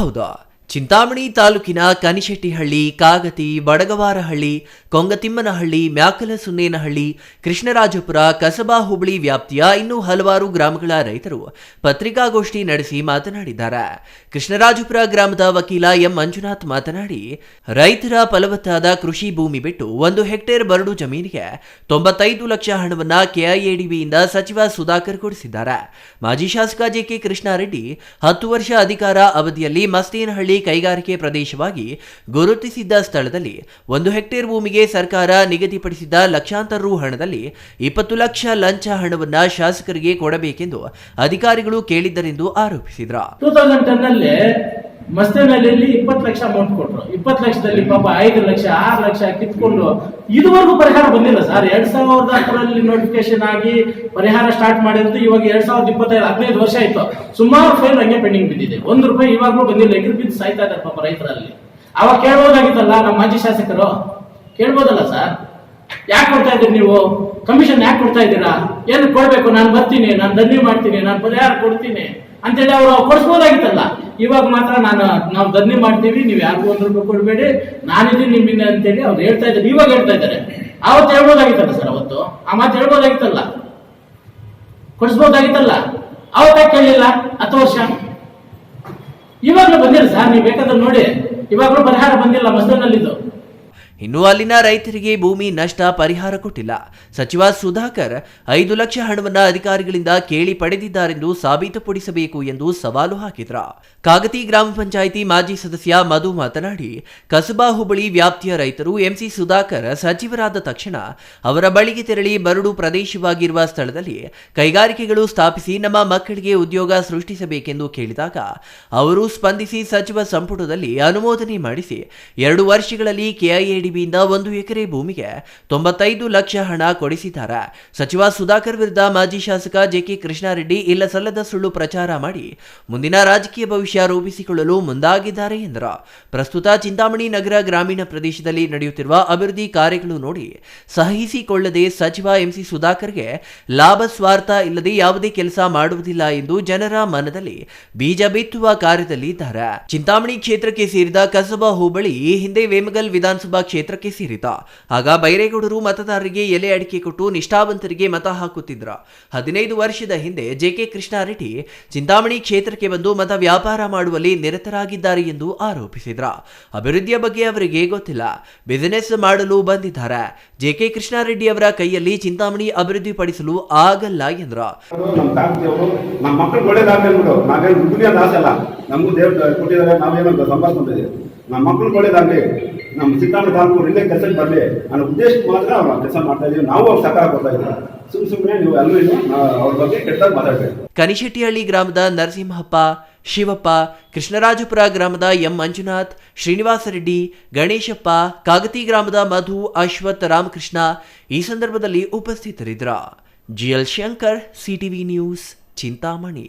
ಹೌದಾ ಚಿಂತಾಮಣಿ ತಾಲೂಕಿನ ಕನಿಶೆಟ್ಟಿಹಳ್ಳಿ, ಕಾಗತಿ, ಬಡಗವಾರಹಳ್ಳಿ, ಕೊಂಗತಿಮ್ಮನಹಳ್ಳಿ ಮ್ಯಾಕಲಸುನ್ನೇನಹಳ್ಳಿ ಕೃಷ್ಣರಾಜಪುರ, ಕಸಬಾ ಹುಬ್ಳಿ ವ್ಯಾಪ್ತಿಯ ಇನ್ನೂ ಹಲವಾರು ಗ್ರಾಮಗಳ ರೈತರು ಪತ್ರಿಕಾಗೋಷ್ಠಿ ನಡೆಸಿ ಮಾತನಾಡಿದ್ದಾರೆ. ಕೃಷ್ಣರಾಜಪುರ ಗ್ರಾಮದ ವಕೀಲ ಎಂ. ಮಂಜುನಾಥ್ ಮಾತನಾಡಿ, ರೈತರ ಫಲವತ್ತಾದ ಕೃಷಿ ಭೂಮಿ ಬಿಟ್ಟು ಒಂದು ಹೆಕ್ಟೇರ್ ಬರಡು ಜಮೀನಿಗೆ ತೊಂಬತ್ತೈದು ಲಕ್ಷ ಹಣವನ್ನ ಕೆಐಎಡಿಬಿಯಿಂದ ಸಚಿವ ಸುಧಾಕರ್ ಕೊಡಿಸಿದ್ದಾರೆ. ಮಾಜಿ ಶಾಸಕ ಜೆಕೆ ಕೃಷ್ಣಾರೆಡ್ಡಿ ಹತ್ತು ವರ್ಷ ಅಧಿಕಾರ ಅವಧಿಯಲ್ಲಿ ಮಸ್ತೇನಹಳ್ಳಿ ಕೈಗಾರಿಕೆ ಪ್ರದೇಶವಾಗಿ ಗುರುತಿಸಿದ್ದ ಸ್ಥಳದಲ್ಲಿ ಒಂದು ಹೆಕ್ಟೇರ್ ಭೂಮಿಗೆ ಸರ್ಕಾರ ನಿಗದಿಪಡಿಸಿದ್ದ ಲಕ್ಷಾಂತರ ರು ಹಣದಲ್ಲಿ ಇಪ್ಪತ್ತು ಲಕ್ಷ ಲಂಚ ಹಣವನ್ನ ಶಾಸಕರಿಗೆ ಕೊಡಬೇಕೆಂದು ಅಧಿಕಾರಿಗಳು ಕೇಳಿದ್ದರೆಂದು ಆರೋಪಿಸಿದ್ರು. ಮಸ್ತೇನಹಳ್ಳಿಯಲ್ಲಿ ಇಪ್ಪತ್ತು ಲಕ್ಷ ಅಮೌಂಟ್ ಕೊಟ್ರು. ಇಪ್ಪತ್ತು ಲಕ್ಷದಲ್ಲಿ ಪಾಪ ಐದು ಲಕ್ಷ, ಆರು ಲಕ್ಷ ಕಿತ್ಕೊಂಡು ಇದುವರೆಗೂ ಪರಿಹಾರ ಬಂದಿಲ್ಲ ಸರ್ ಎರಡ್ ಸಾವಿರದ ಹತ್ತರಲ್ಲಿ ನೋಟಿಫಿಕೇಶನ್ ಆಗಿ ಪರಿಹಾರ ಸ್ಟಾರ್ಟ್ ಮಾಡಿದಂತ ಇವಾಗ ಎರಡ್ ಸಾವಿರದ ಇಪ್ಪತ್ತೈದು, ಹದಿನೈದು ವರ್ಷ ಆಯ್ತು. ಸುಮಾರು ಫೈಲ್ ಹಂಗೆ ಪೆಂಡಿಂಗ್ ಬಿದ್ದಿದೆ. ಒಂದು ರೂಪಾಯಿ ಇವಾಗಲೂ ಬಂದಿಲ್ಲ. ಎಗ್ರಿ ಬಿದ್ದು ಸಾಯ್ತಾ ಇದ್ದಾರೆ ಪಾಪ ರೈತರಲ್ಲಿ. ಅವಾಗ ಕೇಳ್ಬೋದಾಗಿತ್ತಲ್ಲ ನಮ್ಮ ಮಾಜಿ ಶಾಸಕರು? ಕೇಳ್ಬೋದಲ್ಲ ಸರ್ ಯಾಕೆ ಕೊಡ್ತಾ ಇದ್ದೀರಿ ನೀವು? ಕಮಿಷನ್ ಯಾಕೆ ಕೊಡ್ತಾ ಇದ್ದೀರಾ? ಏನು ಕೊಡ್ಬೇಕು? ನಾನು ಬರ್ತೀನಿ, ನಾನು ದಂಧೆ ಮಾಡ್ತೀನಿ, ನಾನು ಪರಿಹಾರ ಕೊಡ್ತೀನಿ ಅಂತೇಳಿ ಅವರು ಕೊಡಿಸ್ಬೋದಾಗಿತ್ತಲ್ಲ. ಇವಾಗ ಮಾತ್ರ ನಾನು, ನಾವು ದನ್ನಿ ಮಾಡ್ತೀವಿ, ನೀವು ಯಾರಿಗೂ ಒಂದು ರೂಪಾಯಿ ಕೊಡಬೇಡಿ, ನಾನಿದ್ದೀನಿ ನಿಮ್ಮಿಂದ ಅಂತೇಳಿ ಅವ್ರು ಹೇಳ್ತಾ ಇದ್ದಾರೆ, ಇವಾಗ ಹೇಳ್ತಾ ಇದ್ದಾರೆ. ಅವತ್ತು ಹೇಳ್ಬೋದಾಗಿತ್ತಲ್ಲ ಸರ್ ಅವತ್ತು? ಆ ಮಾತು ಹೇಳ್ಬೋದಾಗಿತ್ತಲ್ಲ? ಕೊಡಿಸ್ಬೋದಾಗಿತ್ತಲ್ಲ? ಅವತ್ತೇ ಕೇಳಿಲ್ಲ, ಹತ್ತು ವರ್ಷ? ಇವಾಗಲೂ ಬಂದಿಲ್ಲ ಸರ್, ನೀವು ಬೇಕಾದ್ರೆ ನೋಡಿ. ಇವಾಗಲೂ ಪರಿಹಾರ ಬಂದಿಲ್ಲ ಮಸ್ದನಲ್ಲಿದ್ದು ಇನ್ನು ಅಲ್ಲಿನ ರೈತರಿಗೆ ಭೂಮಿ ನಷ್ಟ ಪರಿಹಾರ ಕೊಟ್ಟಿಲ್ಲ. ಸಚಿವ ಸುಧಾಕರ್ ಐದು ಲಕ್ಷ ಹಣವನ್ನ ಅಧಿಕಾರಿಗಳಿಂದ ಕೇಳಿ ಪಡೆದಿದ್ದಾರೆಂದು ಸಾಬೀತುಪಡಿಸಬೇಕು ಎಂದು ಸವಾಲು ಹಾಕಿದ್ರ. ಕಾಗತಿ ಗ್ರಾಮ ಪಂಚಾಯಿತಿ ಮಾಜಿ ಸದಸ್ಯ ಮಧು ಮಾತನಾಡಿ, ಕಸಬಾ ಹುಬಳಿ ವ್ಯಾಪ್ತಿಯ ರೈತರು ಎಂಸಿ ಸುಧಾಕರ್ ಸಚಿವರಾದ ತಕ್ಷಣ ಅವರ ಬಳಿಗೆ ತೆರಳಿ ಬರಡು ಪ್ರದೇಶವಾಗಿರುವ ಸ್ಥಳದಲ್ಲಿ ಕೈಗಾರಿಕೆಗಳು ಸ್ಥಾಪಿಸಿ ನಮ್ಮ ಮಕ್ಕಳಿಗೆ ಉದ್ಯೋಗ ಸೃಷ್ಟಿಸಬೇಕೆಂದು ಕೇಳಿದಾಗ, ಅವರು ಸ್ಪಂದಿಸಿ ಸಚಿವ ಸಂಪುಟದಲ್ಲಿ ಅನುಮೋದನೆ ಮಾಡಿಸಿ ಎರಡು ವರ್ಷಗಳಲ್ಲಿ ಕೆಐಎಡಿಬಿಯಿಂದ ಒಂದು ಎಕರೆ ಭೂಮಿಗೆ ತೊಂಬತ್ತೈದು ಲಕ್ಷ ಹಣ ಕೊಡಿಸಿದ್ದಾರೆ. ಸಚಿವ ಸುಧಾಕರ್ ವಿರುದ್ಧ ಮಾಜಿ ಶಾಸಕ ಜೆಕೆ ಕೃಷ್ಣಾರೆಡ್ಡಿ ಇಲ್ಲ ಸಲ್ಲದ ಸುಳ್ಳು ಪ್ರಚಾರ ಮಾಡಿ ಮುಂದಿನ ರಾಜಕೀಯ ಭವಿಷ್ಯ ರೂಪಿಸಿಕೊಳ್ಳಲು ಮುಂದಾಗಿದ್ದಾರೆ ಎಂದರು. ಪ್ರಸ್ತುತ ಚಿಂತಾಮಣಿ ನಗರ ಗ್ರಾಮೀಣ ಪ್ರದೇಶದಲ್ಲಿ ನಡೆಯುತ್ತಿರುವ ಅಭಿವೃದ್ಧಿ ಕಾರ್ಯಗಳು ನೋಡಿ ಸಹಿಸಿಕೊಳ್ಳದೆ ಸಚಿವ ಎಂಸಿ ಸುಧಾಕರ್ಗೆ ಲಾಭ ಸ್ವಾರ್ಥ ಇಲ್ಲದೆ ಯಾವುದೇ ಕೆಲಸ ಮಾಡುವುದಿಲ್ಲ ಎಂದು ಜನರ ಮನದಲ್ಲಿ ಬೀಜ ಬಿತ್ತುವ ಕಾರ್ಯದಲ್ಲಿ ಇದ್ದಾರೆ ಚಿಂತಾಮಣಿ ಕ್ಷೇತ್ರಕ್ಕೆ ಸೇರಿದ ಕಸಬಾ ಹೋಬಳಿ ಈ ಹಿಂದೆ ವೇಮಗಲ್ ವಿಧಾನಸಭಾ ಕ್ಷೇತ್ರಕ್ಕೆ ಸೇರಿದ. ಆಗ ಬೈರೇಗೌಡರು ಮತದಾರರಿಗೆ ಎಲೆ ಅಡಿಕೆ ಕೊಟ್ಟು ನಿಷ್ಠಾವಂತರಿಗೆ ಮತ ಹಾಕುತ್ತಿದ್ರ. ಹದಿನೈದು ವರ್ಷದ ಹಿಂದೆ ಜೆಕೆ ಕೃಷ್ಣಾರೆಡ್ಡಿ ಚಿಂತಾಮಣಿ ಕ್ಷೇತ್ರಕ್ಕೆ ಬಂದು ಮತ ವ್ಯಾಪಾರ ಮಾಡುವಲ್ಲಿ ನಿರತರಾಗಿದ್ದಾರೆ ಎಂದು ಆರೋಪಿಸಿದ್ರ. ಅಭಿವೃದ್ಧಿಯ ಬಗ್ಗೆ ಅವರಿಗೆ ಗೊತ್ತಿಲ್ಲ. ಬಿಸಿನೆಸ್ ಮಾಡಲು ಬಂದಿದ್ದಾರೆ. ಜೆಕೆ ಕೃಷ್ಣಾರೆಡ್ಡಿ ಅವರ ಕೈಯಲ್ಲಿ ಚಿಂತಾಮಣಿ ಅಭಿವೃದ್ಧಿಪಡಿಸಲು ಆಗಲ್ಲ ಎಂದ್ರ. ನಮ್ಮ ಮಕ್ಕಳು ಅಲ್ಲ ನಮ್ಮ ತಾಲೂಕು ಇಲ್ಲೇ ಕೆಲಸಕ್ಕೆ ಬರಲಿ. ಅನ್ನೋ ಉದ್ದೇಶ ಮಾತ್ರ ಅವ್ರು ಕೆಲಸ ಮಾಡ್ತಾ ಇದೀವಿ. ನಾವು ಅವ್ರು ಸಹಕಾರ ಕೊಡ್ತಾ ಇದ್ದೀವಿ. ಸುಮ್ ಸುಮ್ಮನೆ ನೀವು ಇಲ್ಲ ಅವ್ರ ಬಗ್ಗೆ ಕೆಟ್ಟದಾಗ ಮಾತಾಡ್ಬೇಕು ಕನಿಶೆಟ್ಟಿಹಳ್ಳಿ ಗ್ರಾಮದ ನರಸಿಂಹಪ್ಪ, ಶಿವಪ್ಪ, ಕೃಷ್ಣರಾಜಪುರ ಗ್ರಾಮದ ಎಂ ಮಂಜುನಾಥ್, ಶ್ರೀನಿವಾಸ ರೆಡ್ಡಿ, ಗಣೇಶಪ್ಪ, ಕಾಗತಿ ಗ್ರಾಮದ ಮಧು, ಅಶ್ವಥ್, ರಾಮಕೃಷ್ಣ ಈ ಸಂದರ್ಭದಲ್ಲಿ ಉಪಸ್ಥಿತರಿದ್ದರು GL Shankar CTV news, Chintamani.